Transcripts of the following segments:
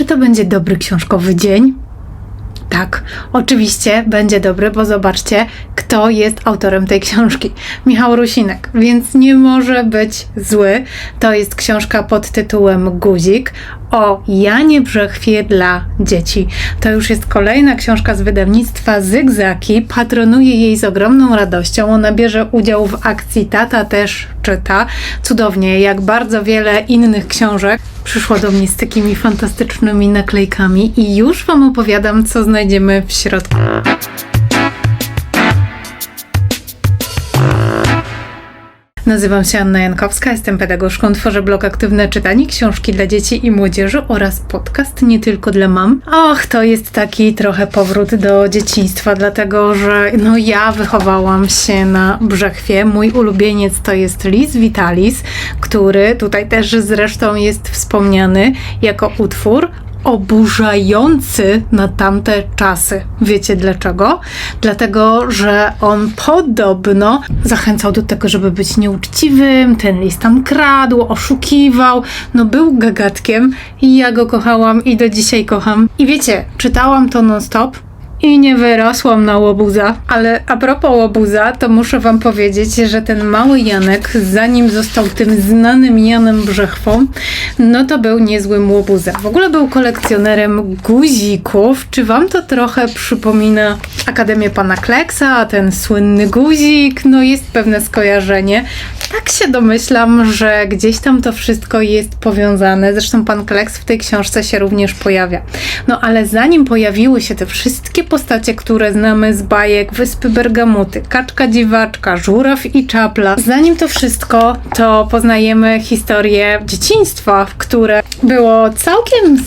Czy to będzie dobry książkowy dzień? Tak, oczywiście będzie dobry, bo zobaczcie, kto jest autorem tej książki. Michał Rusinek, więc nie może być zły. To jest książka pod tytułem Guzik o Janie Brzechwie dla dzieci. To już jest kolejna książka z wydawnictwa Zygzaki. Patronuję jej z ogromną radością. Ona bierze udział w akcji Tata też czyta. Cudownie, jak bardzo wiele innych książek przyszło do mnie z takimi fantastycznymi naklejkami i już Wam opowiadam, co znajdziemy w środku. Nazywam się Anna Jankowska, jestem pedagogzką, tworzę blog Aktywne Czytanie, książki dla dzieci i młodzieży oraz podcast nie tylko dla mam. Och, to jest taki trochę powrót do dzieciństwa, dlatego że no ja wychowałam się na Brzechwie. Mój ulubieniec to jest Lis Vitalis, który tutaj też zresztą jest wspomniany jako utwór oburzający na tamte czasy. Wiecie dlaczego? Dlatego, że on podobno zachęcał do tego, żeby być nieuczciwym, ten list tam kradł, oszukiwał, no był gagatkiem i ja go kochałam i do dzisiaj kocham. I wiecie, czytałam to non-stop, i nie wyrosłam na łobuza. Ale a propos łobuza, to muszę wam powiedzieć, że ten mały Janek, zanim został tym znanym Janem Brzechwą, no to był niezłym łobuzem. W ogóle był kolekcjonerem guzików. Czy wam to trochę przypomina Akademię Pana Kleksa, ten słynny guzik? No jest pewne skojarzenie. Tak się domyślam, że gdzieś tam to wszystko jest powiązane. Zresztą Pan Kleks w tej książce się również pojawia. No ale zanim pojawiły się te wszystkie postacie, które znamy z bajek Wyspy Bergamuty, Kaczka Dziwaczka, Żuraw i Czapla. Zanim to wszystko, to poznajemy historię dzieciństwa, które było całkiem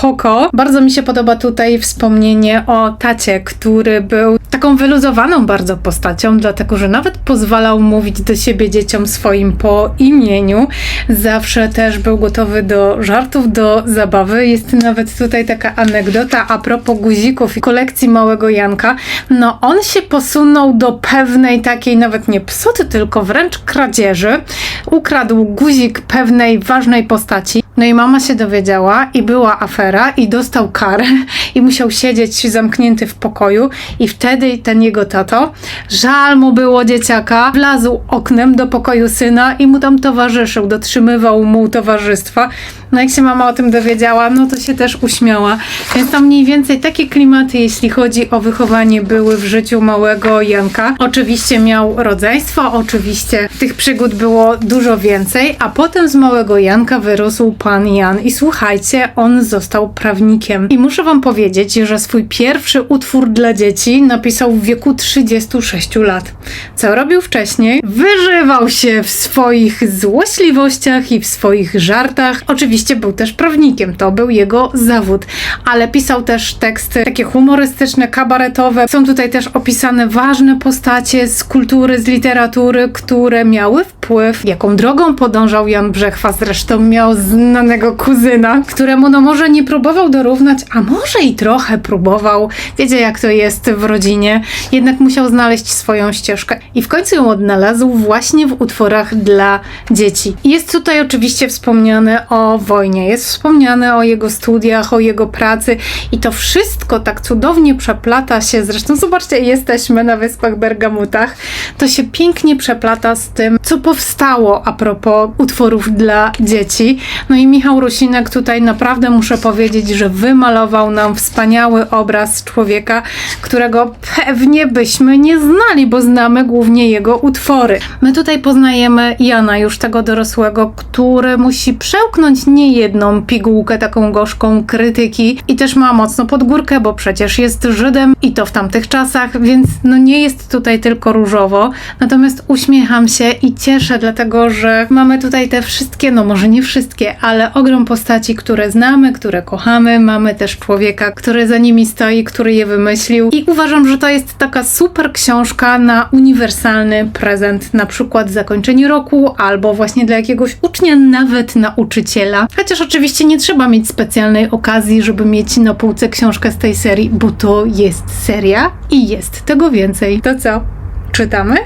spoko. Bardzo mi się podoba tutaj wspomnienie o tacie, który był taką wyluzowaną bardzo postacią, dlatego że nawet pozwalał mówić do siebie dzieciom swoim po imieniu. Zawsze też był gotowy do żartów, do zabawy. Jest nawet tutaj taka anegdota a propos guzików i kolekcji małego Janka. No, on się posunął do pewnej takiej nawet nie psuty, tylko wręcz kradzieży. Ukradł guzik pewnej ważnej postaci. No i mama się dowiedziała i była afera i dostał karę i musiał siedzieć zamknięty w pokoju i wtedy ten jego tato, żal mu było dzieciaka, wlazł oknem do pokoju syna i mu tam towarzyszył, dotrzymywał mu towarzystwa. No jak się mama o tym dowiedziała, no to się też uśmiała. Więc tam mniej więcej takie klimaty, jeśli chodzi o wychowanie, były w życiu małego Janka. Oczywiście miał rodzeństwo, oczywiście tych przygód było dużo więcej, a potem z małego Janka wyrósł pan Jan i słuchajcie, on został prawnikiem. I muszę wam powiedzieć, że swój pierwszy utwór dla dzieci napisał w wieku 36 lat. Co robił wcześniej? Wyżywał się w swoich złośliwościach i w swoich żartach. Oczywiście był też prawnikiem, to był jego zawód, ale pisał też teksty takie humorystyczne, kabaretowe. Są tutaj też opisane ważne postacie z kultury, z literatury, które miały wpływ, jaką drogą podążał Jan Brzechwa. Zresztą miał znanego kuzyna, któremu no może nie próbował dorównać, a może i trochę próbował. Wiecie jak to jest w rodzinie. Jednak musiał znaleźć swoją ścieżkę i w końcu ją odnalazł właśnie w utworach dla dzieci. Jest tutaj oczywiście wspomniane o wojnie, jest wspomniane o jego studiach, o jego pracy i to wszystko tak cudownie przeplata się. Zresztą zobaczcie, jesteśmy na Wyspach Bergamutach. To się pięknie przeplata z tym, co powstało a propos utworów dla dzieci. No i Michał Rusinek tutaj naprawdę muszę powiedzieć, że wymalował nam wspaniały obraz człowieka, którego pewnie byśmy nie znali, bo znamy głównie jego utwory. My tutaj poznajemy Jana, już tego dorosłego, który musi przełknąć niejedną pigułkę taką gorzką krytyki i też ma mocno pod górkę, bo przecież jest Żydem i to w tamtych czasach, więc no nie jest tutaj tylko różowo. Natomiast uśmiecham się i cieszę, dlatego że mamy tutaj te wszystkie, no może nie wszystkie, ale ogrom postaci, które znamy, które kochamy. Mamy też człowieka, który za nimi stoi, który je wymyślił i uważam, że to jest taka super książka na uniwersalny prezent, na przykład zakończenie roku albo właśnie dla jakiegoś ucznia, nawet nauczyciela. Chociaż oczywiście nie trzeba mieć specjalnej okazji, żeby mieć na półce książkę z tej serii, bo to jest seria i jest tego więcej. To co? Czytamy?